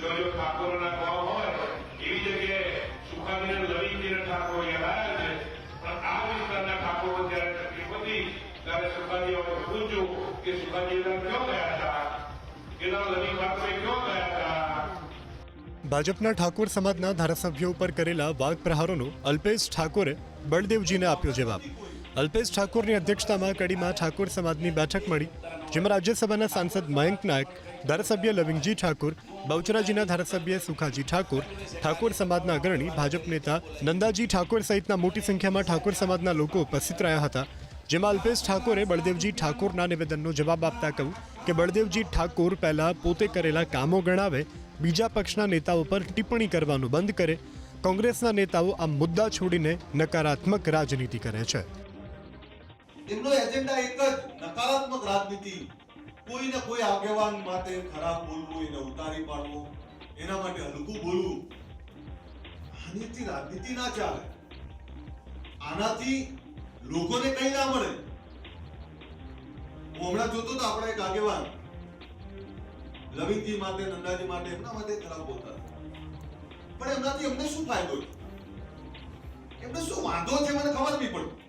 જો જો ઠાકોરના ભાવ હોય, એવી જગ્યાએ સુખાજીને લવિંગજીને ઠાકોર યાદ છે. પણ આ વિસ્તારના ઠાકોરો જયારે તકલીફ હતી, ત્યારે સુખાજી અમે પૂછ્યું કે સુખાજી એના ગયા હતા? એના લવિંગ ઠાકોરે ક્યાં ગયા હતા? ભાજપના ઠાકોર સમાજના ધારાસભ્યો ઉપર કરેલા વાઘ પ્રહારોનો અલ્પેશ ઠાકોરે બળદેવજીને આપ્યો જવાબ. અલ્પેશ ઠાકોરની અધ્યક્ષતામાં કડીમાં ઠાકોર સમાજની બેઠક મળી, જેમાં રાજ્યસભાના સાંસદ મયંક નાયક, ધારાસભ્ય લવિંગજી ઠાકોર, બહુચરાજીના ધારાસભ્ય સુખાજી ઠાકોર ઠાકોર સમાજના અગ્રણી ભાજપ નેતા નંદાજી ઠાકોર સહિતના મોટી સંખ્યામાં ઠાકોર સમાજના લોકો ઉપસ્થિત રહ્યા હતા, જેમાં અલ્પેશ ઠાકોરે બળદેવજી ઠાકોરના નિવેદનનો જવાબ આપતા કહ્યું કે બળદેવજી ઠાકોર પહેલાં પોતે કરેલા કામો ગણાવે, બીજા પક્ષના નેતાઓ પર ટિપ્પણી કરવાનું બંધ કરે, કોંગ્રેસના નેતાઓ આ મુદ્દા છોડીને નકારાત્મક રાજનીતિ કરે છે. એમનો એજન્ડા એક જ, નકારાત્મક રાજનીતિ. કોઈને કોઈ આગેવાન માટે ખરાબ બોલવું, એને ઉતારી પાડવું, એના માટે હલકું બોલવું. આનીથી રાજનીતિ ના ચાલે. આનાથી લોકોને કઈ ના મળે. હું હમણાં જોતો તો આપણા એક આગેવાન. લવિંગજી માટે, નંદાજી માટે, એમના માટે ખરાબ બોલતા પણ એમનાથી અમને શું ફાયદો એમને શું વાંધો છે? મને ખબર નહીં પડતી.